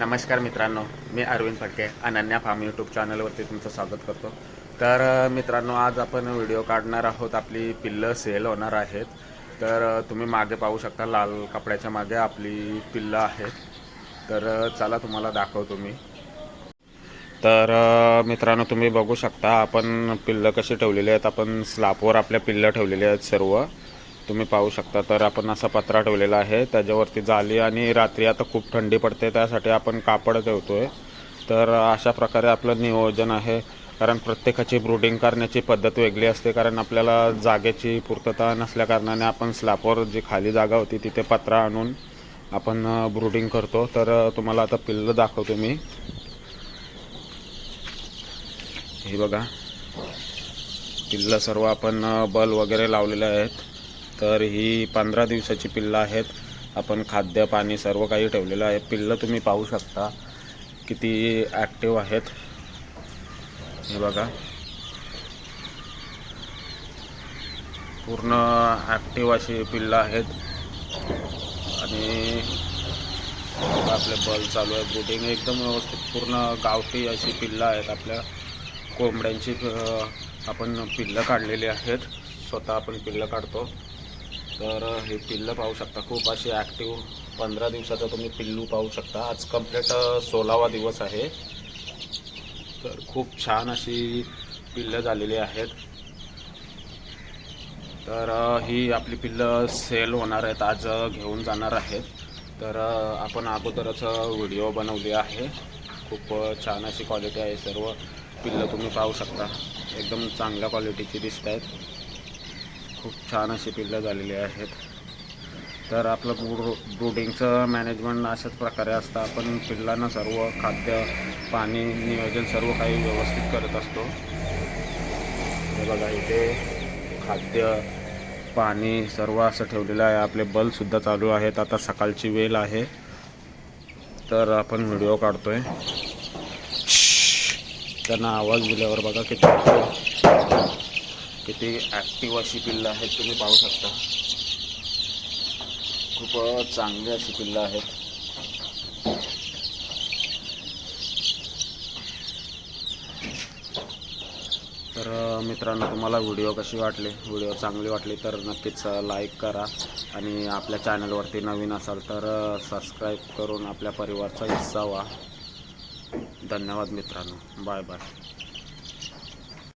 नमस्कार मित्रांनो मी अरविंद फडके अनन्या फार्म यूट्यूब चॅनलवरती तुमचं स्वागत करतो. तर मित्रांनो आज आपण व्हिडिओ काढणार आहोत. आपली पिल्लं सेल होणार आहेत. तर तुम्ही मागे पाहू शकता लाल कपड्याच्या मागे आपली पिल्लं आहेत. तर चला तुम्हाला दाखवतो मी. तर मित्रांनो तुम्ही बघू शकता आपण पिल्लं कशी ठेवलेली आहेत. आपण स्लापवर आपल्या पिल्लं ठेवलेली आहेत सर्व. तुम्ही पाहू शकता तर आपण असा पत्रा ठेवलेला आहे. त्याच्यावरती जाली आणि रात्री आता खूप थंडी पडते त्यासाठी आपण कापड ठेवतो आहे तर अशा प्रकारे आपलं नियोजन आहे. कारण प्रत्येकाची ब्रुडिंग करण्याची पद्धत वेगळी असते कारण आपल्याला जागेची पूर्तता नसल्याकारणाने आपण स्लॅपवर जी खाली जागा होती तिथे पत्रा आणून आपण ब्रुडिंग करतो. तर तुम्हाला आता पिल्लं दाखवतो मी. हे बघा. पिल्लं सर्व आपण बल वगैरे लावलेले आहेत. तर ही पंधरा दिवसाची पिल्लं आहेत. आपण खाद्य पाणी सर्व काही ठेवलेलं आहे. पिल्लं तुम्ही पाहू शकता किती ॲक्टिव्ह आहेत. हे बघा. पूर्ण ॲक्टिव्ह अशी पिल्लं आहेत. आणि बघा आपले बल चालू आहे. ब्रुडिंग एकदम व्यवस्थित पूर्ण गावठी अशी पिल्लं आहेत. आपल्या कोंबड्यांची आपण पिल्लं काढलेली आहेत. स्वतः आपण पिल्लं काढतो. तर हे पिल्लं पाहू शकता. खूप अशी ॲक्टिव्ह पंधरा दिवसाचं तुम्ही पिल्लू पाहू शकता. आज कंप्लीट सोळावा दिवस आहे. तर खूप छान अशी पिल्लं झालेली आहेत. तर ही आपली पिल्लं सेल होणार आहेत. आज घेऊन जाणार आहेत. तर आपण अगोदरच व्हिडिओ बनवली आहे. खूप छान अशी क्वालिटी आहे. सर्व पिल्लं तुम्ही पाहू शकता. एकदम चांगल्या क्वालिटीची दिसत आहेत. खूप छान अशी पिल्लं झालेली आहेत. तर आपलं ब्रूड ब्रूडिंगचं मॅनेजमेंट अशाच प्रकारे असतं. आपण पिल्लांना सर्व खाद्य पाणी नियोजन सर्व काही व्यवस्थित करत असतो. हे बघा इथे खाद्य पाणी सर्व असं ठेवलेलं आहे. आपले बल्बसुद्धा चालू आहेत. आता सकाळची वेळ आहे. तर आपण व्हिडिओ काढतोय. त्यांना आवाज दिल्यावर बघा किती किती ॲक्टिव अशी पिल्लं आहेत तुम्ही पाहू शकता. खूप चांगली अशी पिल्लं आहेत. तर मित्रांनो तुम्हाला व्हिडिओ कशी वाटली? व्हिडिओ चांगली वाटली तर नक्कीच लाईक करा आणि आपल्या चॅनलवरती नवीन असाल तर सबस्क्राईब करून आपल्या परिवारचा हिस्सा व्हा. धन्यवाद मित्रांनो. Bye bye